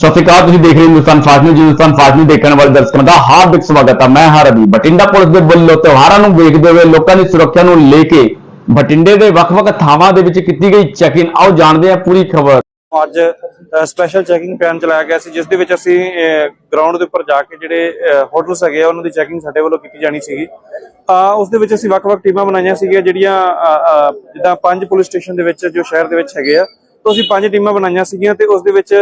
ਸਤਿ ਸ਼੍ਰੀ ਅਕਾਲ, ਤੁਸੀਂ ਦੇਖ ਰਹੇ ਹੋ Hindustan fast news, Hindustan fast news ਦੇਖਣ ਵਾਲੇ ਦਰਸ਼ਕਾਂ ਦਾ ਹਾਰਦਿਕ ਸਵਾਗਤ ਹੈ ਮੈਂ ਹਾਂ ਰਵੀ ਬਠਿੰਡਾ ਪੁਲਿਸ ਦੇ ਵੱਲੋਂ ਤਿਉਹਾਰਾਂ ਨੂੰ ਵੇਖਦੇ ਹੋਏ ਲੋਕਾਂ ਦੀ ਸੁਰੱਖਿਆ ਨੂੰ ਲੈ ਕੇ ਬਠਿੰਡੇ ਦੇ ਵੱਖ-ਵੱਖ ਥਾਵਾਂ ਦੇ ਵਿੱਚ ਕੀਤੀ ਗਈ ਚੈਕਿੰਗ ਆਓ ਜਾਣਦੇ ਹਾਂ ਪੂਰੀ ਖਬਰ। ਅੱਜ ਸਪੈਸ਼ਲ ਚੈਕਿੰਗ ਪਲਾਨ ਚਲਾਇਆ ਗਿਆ ਸੀ, ਜਿਸ ਦੇ ਵਿੱਚ ਅਸੀਂ ਗਰਾਊਂਡ ਦੇ ਉੱਪਰ ਜਾ ਕੇ ਜਿਹੜੇ ਹੋਟਲਸ ਹੈਗੇ ਆ, ਉਹਨਾਂ ਦੀ ਚੈਕਿੰਗ ਸਾਡੇ ਵੱਲੋਂ ਕੀਤੀ ਜਾਣੀ ਸੀਗੀ। ਅਹ ਉਸ ਦੇ ਵਿੱਚ ਅਸੀਂ ਵੱਖ-ਵੱਖ ਟੀਮਾਂ ਬਣਾਈਆਂ ਸੀਗੀਆਂ, ਜਿਹੜੀਆਂ ਜਿੱਦਾਂ ਪੰਜ ਪੁਲਿਸ ਸਟੇਸ਼ਨ ਦੇ ਵਿੱਚ, ਜੋ ਸ਼ਹਿਰ ਦੇ ਵਿੱਚ ਹੈਗੇ ਆ, ਤਾਂ ਅਸੀਂ ਪੰਜ ਟੀਮਾਂ ਬਣਾਈਆਂ ਸੀਗੀਆਂ ਤੇ ਉਸ ਦੇ ਵਿੱਚ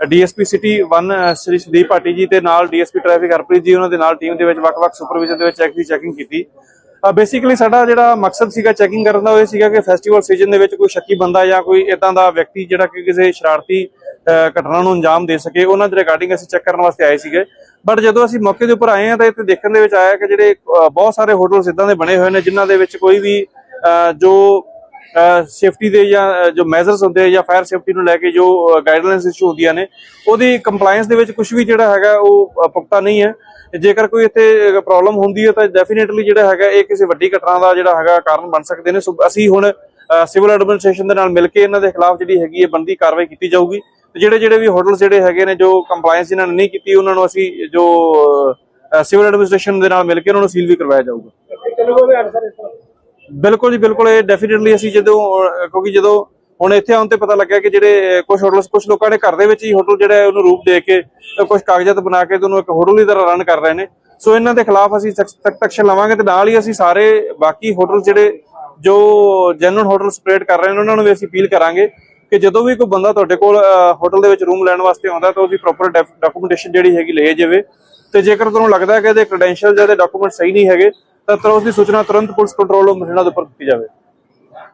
ਡੀਐਸਪੀ ਸਿਟੀ 1 ਸ੍ਰੀ ਸੁਦੀਪ ਭਾਟੀ ਜੀ ਤੇ ਨਾਲ ਡੀਐਸਪੀ ਟ੍ਰੈਫਿਕ ਹਰਪ੍ਰੀਤ ਜੀ, ਉਹਨਾਂ ਦੇ ਨਾਲ ਟੀਮ ਦੇ ਵਿੱਚ ਵੱਖ-ਵੱਖ ਸੁਪਰਵਿਜ਼ਨ ਦੇ ਵਿੱਚ ਚੈੱਕ ਦੀ ਚੈਕਿੰਗ ਕੀਤੀ। ਬੇਸਿਕਲੀ ਸਾਡਾ ਜਿਹੜਾ ਮਕਸਦ ਸੀਗਾ ਚੈਕਿੰਗ ਕਰਨ ਦਾ, ਉਹ ਇਹ ਸੀਗਾ ਕਿ ਫੈਸਟੀਵਲ ਸੀਜ਼ਨ ਦੇ ਵਿੱਚ ਕੋਈ ਸ਼ੱਕੀ ਬੰਦਾ ਜਾਂ ਕੋਈ ਇਦਾਂ ਦਾ ਵਿਅਕਤੀ ਜਿਹੜਾ ਕਿ ਕਿਸੇ ਸ਼ਰਾਰਤੀ ਘਟਨਾ ਨੂੰ ਅੰਜਾਮ ਦੇ ਸਕੇ, ਉਹਨਾਂ ਦੇ ਰਿਗਾਰਡਿੰਗ ਅਸੀਂ ਚੈੱਕ ਕਰਨ ਵਾਸਤੇ ਆਏ ਸੀਗੇ। ਬਟ ਜਦੋਂ ਅਸੀਂ ਮੌਕੇ ਦੇ ਉੱਪਰ ਆਏ ਹਾਂ, ਤਾਂ ਇੱਥੇ ਦੇਖਣ ਦੇ ਵਿੱਚ ਆਇਆ ਕਿ ਜਿਹੜੇ ਬਹੁਤ ਸਾਰੇ ਹੋਟਲਸ ਇਦਾਂ ਦੇ ਬਣੇ ਹੋਏ ਨੇ, ਜਿਨ੍ਹਾਂ ਦੇ ਵਿੱਚ ਕੋਈ ਵੀ ਜੋ ਸੇਫਟੀ ਦੇ ਜਾਂ ਜੋ ਮੈਜ਼ਰਸ ਹੁੰਦੇ ਆ ਜਾਂ ਫਾਇਰ ਸੇਫਟੀ ਨੂੰ ਲੈ ਕੇ ਜੋ ਗਾਈਡਲਾਈਨਸ ਇਸ਼ੂ ਹੁੰਦੀਆਂ ਨੇ ਉਹਦੀ ਕੰਪਲਾਈਂਸ ਦੇ ਵਿੱਚ ਕੁਝ ਵੀ ਜਿਹੜਾ ਹੈਗਾ ਉਹ ਅਹ, ਨਹੀਂ ਹੈ ਜੇਕਰ ਕੋਈ ਇੱਥੇ ਪ੍ਰੋਬਲਮ ਹੁੰਦੀ ਹੈ ਤਾਂ ਡੈਫੀਨਿਟਲੀ ਜਿਹੜਾ ਹੈਗਾ ਇਹ ਕਿਸੇ ਵੱਡੀ ਘਟਨਾ ਦਾ ਜਿਹੜਾ ਹੈਗਾ ਕਾਰਨ ਬਣ ਸਕਦੇ ਨੇ ਸੋ ਅਸੀਂ ਹੁਣ ਸਿਵਲ ਐਡਮਿਨਿਸਟ੍ਰੇਸ਼ਨ ਦੇ ਨਾਲ ਮਿਲ ਕੇ ਇਹਨਾਂ ਦੇ ਖਿਲਾਫ ਜਿਹੜੀ ਹੈਗੀ ਹੈ ਬੰਦੀ ਕਾਰਵਾਈ ਕੀਤੀ ਜਾਊਗੀ ਤੇ ਜਿਹੜੇ ਜਿਹੜੇ ਵੀ ਹੋਟਲਸ ਜਿਹੜੇ ਹੈਗੇ ਨੇ ਜੋ ਕੰਪਲਾਈਂਸ ਜਿਨ੍ਹਾਂ ਨੇ ਨਹੀਂ ਕੀਤੀ ਉਹਨਾਂ ਨੂੰ ਅਸੀਂ ਜੋ ਸਿਵਲ ਐਡਮਿਨਿਸਟ੍ਰੇਸ਼ਨ ਦੇ ਨਾਲ ਮਿਲ ਕੇ ਉਹਨਾਂ ਨੂੰ ਸੀਲ ਵੀ ਕਰਵਾਇਆ ਜਾਊਗਾ ਬਿਲਕੁਲ ਜੀ, ਬਿਲਕੁਲ, ਇਹ ਡੈਫੀਨਿਟਲੀ ਅਸੀਂ ਜਦੋਂ, ਕਿਉਂਕਿ ਜਦੋਂ ਹੁਣ ਇੱਥੇ ਆਉਣ ਤੇ ਪਤਾ ਲੱਗਿਆ ਕਿ ਜਿਹੜੇ ਕੁਝ ਹੋਟਲਸ ਕੁਝ ਲੋਕਾਂ ਨੇ ਘਰ ਦੇ ਵਿੱਚ ਹੀ ਹੋਟਲ ਜਿਹੜਾ ਉਹਨੂੰ ਰੂਪ ਦੇ ਕੇ ਕੁਝ ਕਾਗਜ਼ਾਤ ਬਣਾ ਕੇ ਉਹਨੂੰ ਇੱਕ ਹੋਟਲ ਦੀ ਤਰ੍ਹਾਂ ਰਨ ਕਰ ਰਹੇ ਨੇ। ਸੋ ਇਹਨਾਂ ਦੇ ਖਿਲਾਫ ਅਸੀਂ ਸਖਤ ਐਕਸ਼ਨ ਲਵਾਂਗੇ ਤੇ ਨਾਲ ਹੀ ਅਸੀਂ ਸਾਰੇ ਬਾਕੀ ਹੋਟਲ ਜਿਹੜੇ ਜੋ ਜੈਨੂਨ ਹੋਟਲ ਸਪਰੇਡ ਕਰ ਰਹੇ ਨੇ, ਉਹਨਾਂ ਨੂੰ ਵੀ ਅਸੀਂ ਅਪੀਲ ਕਰਾਂਗੇ ਕਿ ਜਦੋਂ ਵੀ ਕੋਈ ਬੰਦਾ ਤੁਹਾਡੇ ਕੋਲ ਹੋਟਲ ਦੇ ਵਿੱਚ ਰੂਮ ਲੈਣ ਵਾਸਤੇ ਆਉਂਦਾ ਤਾਂ ਉਹਦੀ ਪ੍ਰੋਪਰ ਡਾਕੂਮੈਂਟੇਸ਼ਨ ਜਿਹੜੀ ਹੈਗੀ ਲਈ ਜਾਵੇ। ਤੇ ਜੇਕਰ ਤੁਹਾਨੂੰ ਲੱਗਦਾ ਹੈ ਕਿ ਇਹਦੇ ਕ੍ਰੈਡੈਂਸ਼ੀਅਲ ਜਾਂ ਇਹਦੇ ਡਾਕੂਮੈਂਟ ਸਹੀ ਨਹੀਂ ਹੈਗੇ ਤਾਂ ਉਸ ਦੀ ਸੂਚਨਾ ਤੁਰੰਤ ਪੁਲਿਸ ਕੰਟਰੋਲ ਰੂਮ ਬਠਿੰਡਾ ਦੇ ਉੱਪਰ ਦਿੱਤੀ ਜਾਵੇ।